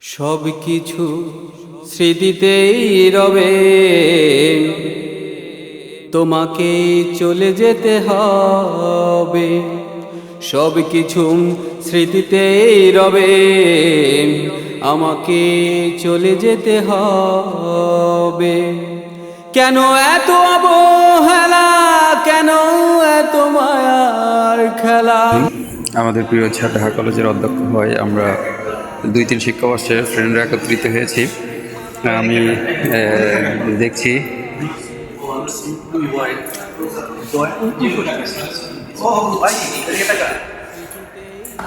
সব কিছু স্মৃতিতেই রবে। তোমাকে চলে যেতে হবে। সব কিছু স্মৃতিতেই রবে। আমাকে চলে যেতে হবে। কেন এত অবহেলা? কেন এত মায়ার খেলা? আমাদের প্রিয় ঢাকা কলেজের অধ্যক্ষ হয় আমরা দুই তিন শিক্ষাবর্ষের ফ্রেন্ডরা একত্রিত হয়েছি। আমি দেখছি।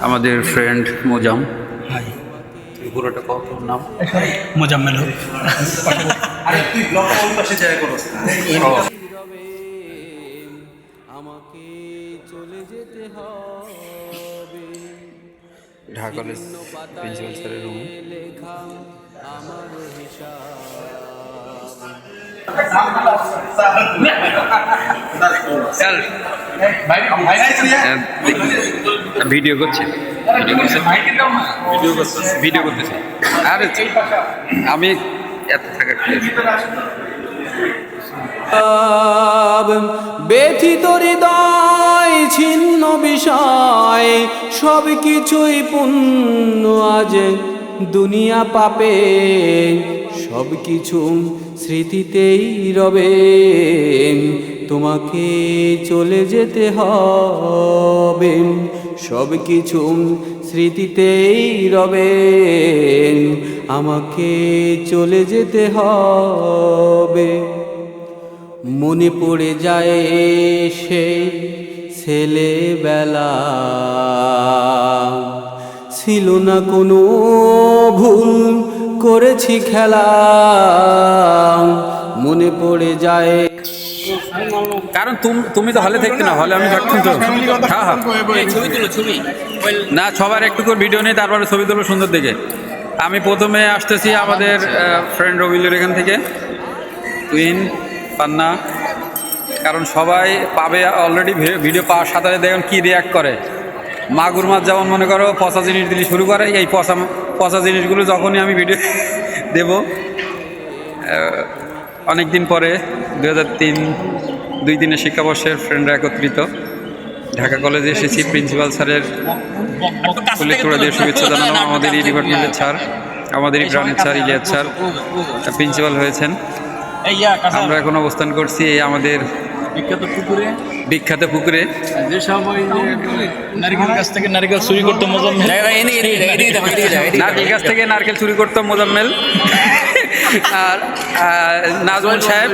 আমাদের ফ্রেন্ড মোজাম। পুরোটা কত নাম? মোজাম্মেল আমাকে চলে যেতে হবে। ঢাকা কলেজ প্রিন্সিপাল স্যারের রুম ভিডিও করছে। ভিডিও করছে। ভিডিও করতেছে। আরে আমি এত থাকার কি আছে? ব্যথিত হৃদয় ছিন্ন বিষয় সব কিছুই পূর্ণ আজ দুনিয়া পাপে সব কিছু স্মৃতিতেই রবে। তোমাকে চলে যেতে হবে সব কিছু স্মৃতিতেই রবে। আমাকে চলে যেতে হবে। মনে পড়ে যায় সেই ছেলেবেলা ছিল না কোনো ভুল করেছি খেলা। মনে পড়ে যায় কারণ তুমি তুমি তো হলে থাকতে না হলে আমি থাকতাম তো। হ্যাঁ হ্যাঁ। ছবি তুলো ছবি। না সবার একটু করে ভিডিও নেই তারপরে ছবি তুলো সুন্দর দেখে আমি প্রথমে আসতেছি আমাদের ফ্রেন্ড রবিলের এখান থেকে। টুইন পান্না। কারণ সবাই পাবে অলরেডি ভিডিও পাওয়ার সাথে দেখুন কী রিয়াক্ট করে। মাগুর মাছ যেমন মনে করো পচা জিনিস দিলে শুরু করে এই পচা পচা জিনিসগুলো যখনই আমি ভিডিও দেব অনেক দিন পরে দু হাজার তিন দুই দিনের শিক্ষাবর্ষের ফ্রেন্ডরা একত্রিত। ঢাকা কলেজে এসেছি প্রিন্সিপাল স্যারের ফুলের তোড়া দিয়ে শুভেচ্ছা জানানো আমাদের এই ডিপার্টমেন্টের স্যার আমাদের এই গ্রামের স্যার ইলিয়াস স্যার প্রিন্সিপাল হয়েছেন। আমরা এখন অবস্থান করছি এই আমাদের বিখ্যাত পুকুরে? বিখ্যাত পুকুরে। যে নারকেল গাছ থেকে নারকেল চুরি করতো মোজাম্মেল। নারকেল গাছ থেকে নারকেল চুরি করতো মোজাম্মেল। আর নাজমুল সাহেব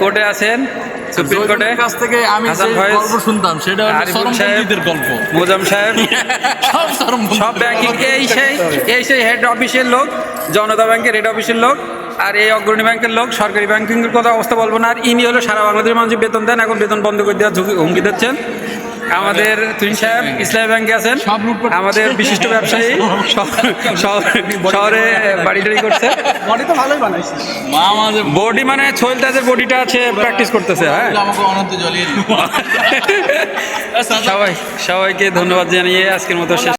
কোর্টে আছেন সুপ্রিম কোর্টে। কাছ থেকে আমি গল্প শুনতাম সেটা সাহেব, গল্প। মোজাম সাহেব। সব সরম সব ব্যাংকিং এই সেই এই সেই হেড অফিসের লোক জনতা ব্যাংকের হেড অফিসের লোক। আর এই অগ্রণী ব্যাংকের লোক সরকারি ব্যাংকিংয়ের কথা অবস্থা বলব না। আর ইনি হলো সারা বাংলাদেশের মানুষ বেতন দেন এখন বেতন বন্ধ করে দেওয়ার ঝুঁকি হুমকি দিচ্ছেন। আমাদের তুইন সাহেব ইসলামী ব্যাংকে আছেন। আমাদের বিশিষ্ট ব্যবসায়ী। শহর- বাড়ি টাড়ি করছে। বডি মানে সোহেল তাদের বডিটা আছে প্র্যাকটিস করতেছে হ্যাঁ। সবাই সবাইকে ধন্যবাদ জানিয়ে আজকের মতো শেষ